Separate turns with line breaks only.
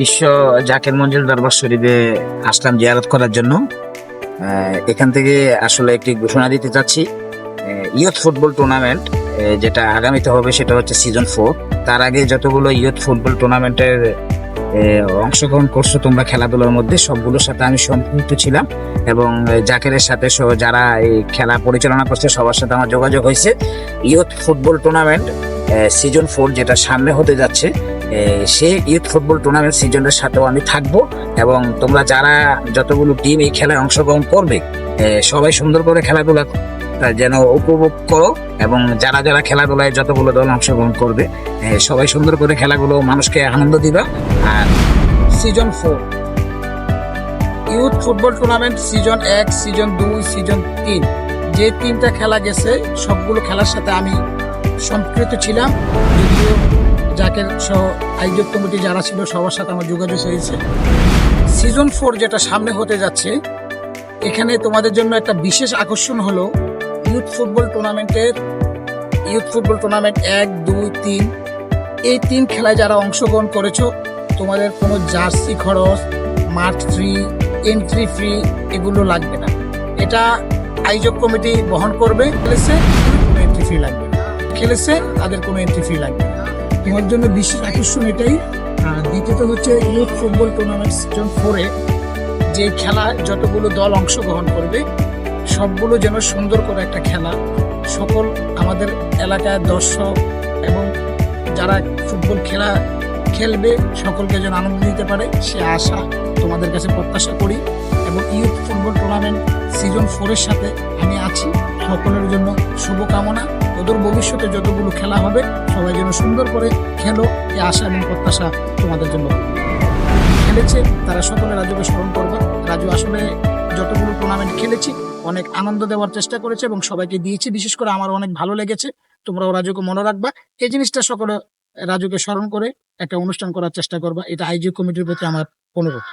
বিশ্ব জাকের মঞ্জুর দরবার শরীফে আসলাম জিয়ারত করার জন্য। এখান থেকে আসলে একটি ঘোষণা দিতে চাচ্ছি। ইয়ুথ ফুটবল টুর্নামেন্ট যেটা আগামীতে হবে সেটা হচ্ছে সিজন ফোর তার আগে যতগুলো ইয়ুথ ফুটবল টুর্নামেন্টের অংশগ্রহণ করছ তোমরা খেলাধুলার মধ্যে, সবগুলোর সাথে আমি সম্পৃক্ত ছিলাম এবং জাকেরের সাথে যারা এই খেলা পরিচালনা করছে, সবার সাথে আমার যোগাযোগ হয়েছে। Youth football tournament season four যেটা সামনে হতে যাচ্ছে সেই ইউথ ফুটবল টুর্নামেন্ট সিজনের সাথেও আমি থাকব এবং তোমরা যারা যতগুলো টিম এই খেলায় অংশগ্রহণ করবে সবাই সুন্দর করে খেলাধুলা যেন উপভোগ করো এবং যারা যারা খেলাধুলায় যতগুলো দল অংশগ্রহণ করবে সবাই সুন্দর করে খেলাগুলো মানুষকে আনন্দ দিবা। আর
season four youth football tournament season এক, সিজন দুই, সিজন তিন, যে তিনটা খেলা গেছে, সবগুলো খেলার সাথে আমি সম্পৃক্ত ছিলাম, যদিও যাকে সহ আয়োজক কমিটি যারা ছিল, সবার সাথে আমার যোগাযোগ হয়েছে। সিজন ফোর যেটা সামনে হতে যাচ্ছে, এখানে তোমাদের জন্য একটা বিশেষ আকর্ষণ হলো ইউথ ফুটবল টুর্নামেন্টের ইউথ ফুটবল টুর্নামেন্ট এক, দুই, তিন। এই তিন খেলায় যারা অংশগ্রহণ করেছ, তোমাদের কোনো জার্সি খরচ, মাঠ ফ্রি এন্ট্রি ফ্রি এগুলো লাগবে না। এটা আয়োজক কমিটি বহন করবে, খেলেছে, কোনো এন্ট্রি ফি লাগবে খেলেছে, তাদের কোনো এন্ট্রি ফি লাগবে তোমার জন্য বিশেষ আকর্ষণ এটাই। দ্বিতীয়ত হচ্ছে ইউথ ফুটবল টুর্নামেন্ট সিজন ফোরে যে খেলা, যতগুলো দল অংশগ্রহণ করবে, সবগুলো যেন সুন্দর করে একটা খেলা। সকল আমাদের এলাকার দর্শক এবং যারা ফুটবল খেলা খেলবে, সকলকে যেন আনন্দ দিতে পারে। সে আশা তোমাদের কাছে প্রত্যাশা করি এবং ইউথ ফুটবল টুর্নামেন্ট সিজন ফোরের সাথে আমি আছি। সকলের জন্য শুভকামনা। ওদের ভবিষ্যতে যতগুলো খেলা হবে, সবাই যেন সুন্দর করে খেলো এই আশা এবং প্রত্যাশা তোমাদের জন্য। খেলেছে, তারা সকলে রাজুকে স্মরণ করবে। রাজু আসলে যতগুলো টুর্নামেন্ট খেলেছি, অনেক আনন্দ দেওয়ার চেষ্টা করেছে এবং সবাইকে দিয়েছি। বিশেষ করে আমার অনেক ভালো লেগেছে। তোমরাও রাজুকে মনে রাখবা। এই জিনিসটা সকলে রাজুকে স্মরণ করে একটা অনুষ্ঠান করার চেষ্টা করবা। এটা আইজি কমিটির প্রতি আমার অনুরোধ।